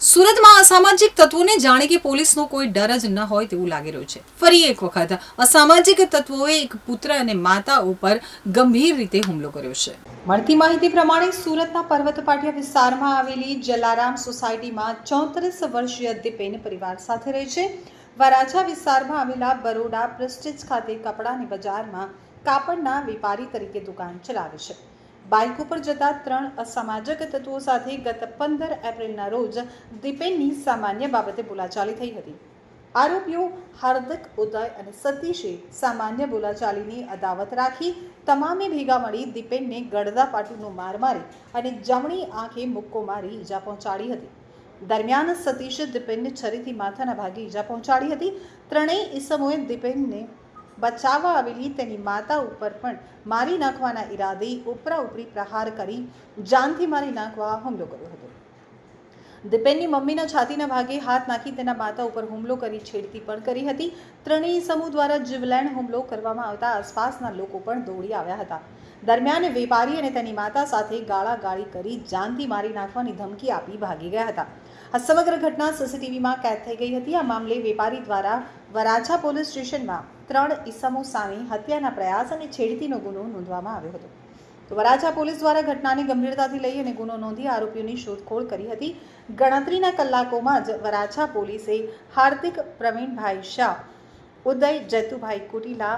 સુરતમાં અસામાજિક તત્વોને જાણે કે પોલીસનો કોઈ ડર જ ન હોય તેવું લાગી રહ્યું છે. ફરી એક વખત અસામાજિક તત્વોએ એક પુત્ર અને માતા ઉપર ગંભીર રીતે હુમલો કર્યો છે. મળતી માહિતી પ્રમાણે સુરતના પર્વત પાટિયા વિસ્તારમાં આવેલી જલારામ સોસાયટીમાં ચોત્રીસ વર્ષીય દીપેન પરિવાર સાથે રહે છે. વરાછા વિસ્તારમાં આવેલા બરોડા પ્રેસ્ટીજ ખાતે કપડાની બજારમાં કાપડના વેપારી તરીકે દુકાન ચલાવે છે. બાઇક ઉપર જતા ત્રણ અસામાજિક તત્વો સાથે ગત પંદર એપ્રિલના રોજ દીપેનની સામાન્ય બાબતે બોલાચાલી થઈ હતી. આરોપીઓ હાર્દિક ઉદય અને સતીશે સામાન્ય બોલાચાલીની અદાવત રાખી તમામે ભેગા મળી દીપેનને ગળદા પાટુનો માર મારી અને જમણી આંખે મુક્કો મારી ઈજા પહોંચાડી હતી. દરમિયાન સતીશે દીપેનને છરીથી માથાના ભાગે ઈજા પહોંચાડી હતી. ત્રણેય ઈસમોએ દીપેનને બચાવવા આવેલી તેની માતા ઉપર પણ મારી નાખવાના ઈરાદે ઉપરા ઉપરી પ્રહાર કરી જાનથી મારી નાખવા હુમલો કર્યો હતો. દીપેનની મમ્મીના છાતીના ભાગે હાથ નાખી તેના માતા ઉપર હુમલો કરી છેડતી પણ કરી હતી. ત્રણેય સમૂહ દ્વારા જીવલેણ હુમલો કરવામાં આવતા આસપાસના લોકો પણ દોડી આવ્યા હતા. દરમિયાન વેપારી અને તેની માતા સાથે ગાળાગાળી કરી જાનથી મારી નાખવાની ધમકી આપી ભાગી ગયા હતા. આ સમગ્ર ઘટના સીસીટીવીમાં કેદ થઈ ગઈ હતી. આ મામલે વેપારી દ્વારા વરાછા પોલીસ સ્ટેશનમાં ત્રણ ઈસમો સામે હત્યાના પ્રયાસ અને છેડતીનો ગુનો નોંધવામાં આવ્યો હતો. તો વરાછા પોલીસ દ્વારા ઘટનાને ગંભીરતાથી લઈ અને ગુનો નોંધી આરોપીઓની શોધખોળ કરી હતી. ગણતરીના કલાકોમાં જ વરાછા પોલીસે હાર્દિક પ્રવીણભાઈ શાહ, ઉદય જતુભાઈ કુટીલા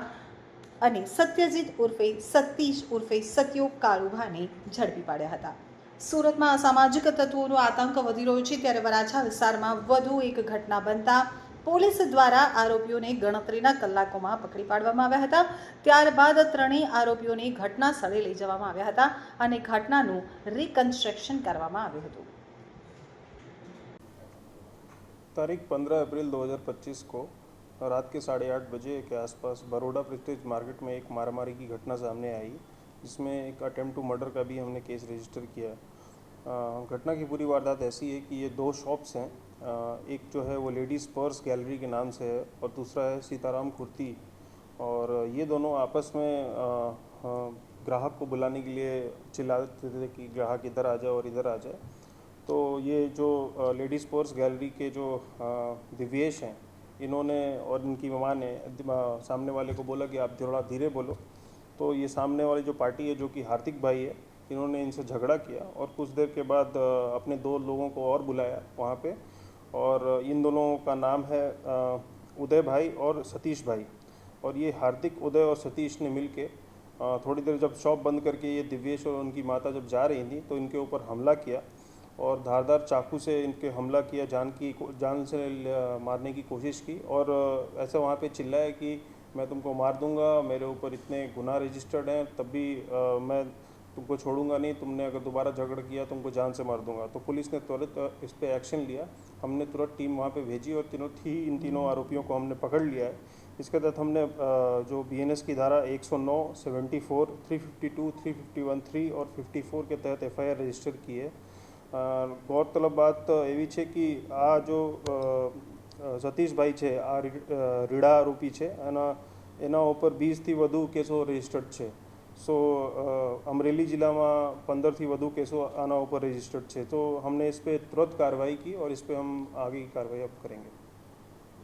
અને સત્યજીત ઉર્ફે સતીશ ઉર્ફે સત્યો કાળુભાને ઝડપી પાડ્યા હતા. સુરતમાં અસામાજિક તત્વોનો આતંક વધી રહ્યો છે ત્યારે વરાછા વિસ્તારમાં વધુ એક ઘટના બનતા પોલીસ દ્વારા આરોપીઓને ગણતરીના કલાકોમાં પકડી પાડવામાં આવ્યા હતા. ત્યારબાદ ત્રણેય આરોપીઓને ઘટના સ્થળે લઈ જવામાં આવ્યા હતા અને ઘટનાનું રિકન્સ્ટ્રક્શન કરવામાં આવ્યું હતું. તારીખ પંદર એપ્રિલ દો હજાર પચીસ કો रात के साढ़े आठ बजे के आसपास बरोडा प्रेस्टीज मार्केट में एक मारामारी की घटना सामने आई, जिसमें एक अटेम्प्ट टू मर्डर का भी हमने केस रजिस्टर किया। घटना की पूरी वारदात ऐसी है कि ये दो शॉप्स हैं। एक जो है वो लेडीज़ पर्स गैलरी के नाम से है और दूसरा है सीताराम कुर्ती। और ये दोनों आपस में ग्राहक को बुलाने के लिए चिल्लाते थे कि ग्राहक इधर आ जाए और इधर आ जाए। तो ये जो लेडीज़ स्पोर्ट्स गैलरी के जो दिव्येश हैं इन्होंने और इनकी माँ ने सामने वाले को बोला कि आप थोड़ा धीरे बोलो। तो ये सामने वाली जो पार्टी है, जो कि हार्दिक भाई है, इन्होंने इनसे झगड़ा किया और कुछ देर के बाद अपने दो लोगों को और बुलाया वहाँ पे। और इन दोनों का नाम है उदय भाई और सतीश भाई। और ये हार्दिक, उदय और सतीश ने मिल के थोड़ी देर जब शॉप बंद करके ये दिव्येश और उनकी माता जब जा रही थी तो इनके ऊपर हमला किया। और धारदार चाकू से इनके हमला किया जान की जान से मारने की कोशिश की। और ऐसे वहाँ पे चिल्लाया कि मैं तुमको मार दूँगा मेरे ऊपर इतने गुनाह रजिस्टर्ड हैं तब भी मैं तुमको छोड़ूँगा नहीं तुमने अगर दोबारा झगड़ किया तो उनको जान से मार दूँगा। तो पुलिस ने तुरंत इस पर एक्शन लिया। हमने तुरंत टीम वहाँ पे भेजी और तीनों थी इन तीनों हम्म। आरोपियों को हमने पकड़ लिया है। इसके तहत हमने जो बीएनएस की धारा 109, 74, 352, 351, 3 और 54 के तहत एफआईआर रजिस्टर की है। ગૌરતલબ બાત એવી છે કે આ જો અ, અ, સતીશભાઈ છે આ રી- અ, રીડા આરોપી છે એના એના ઉપર વીસથી વધુ કેસો રજિસ્ટર્ડ છે સો અ, અમરેલી जिला पंद्रह વધુ કેસો આના ઉપર રજિસ્ટર્ડ છે તો हमने इस पे तुरंत कार्रवाई की और इस पे हम आगे की कार्रवाई अब करेंगे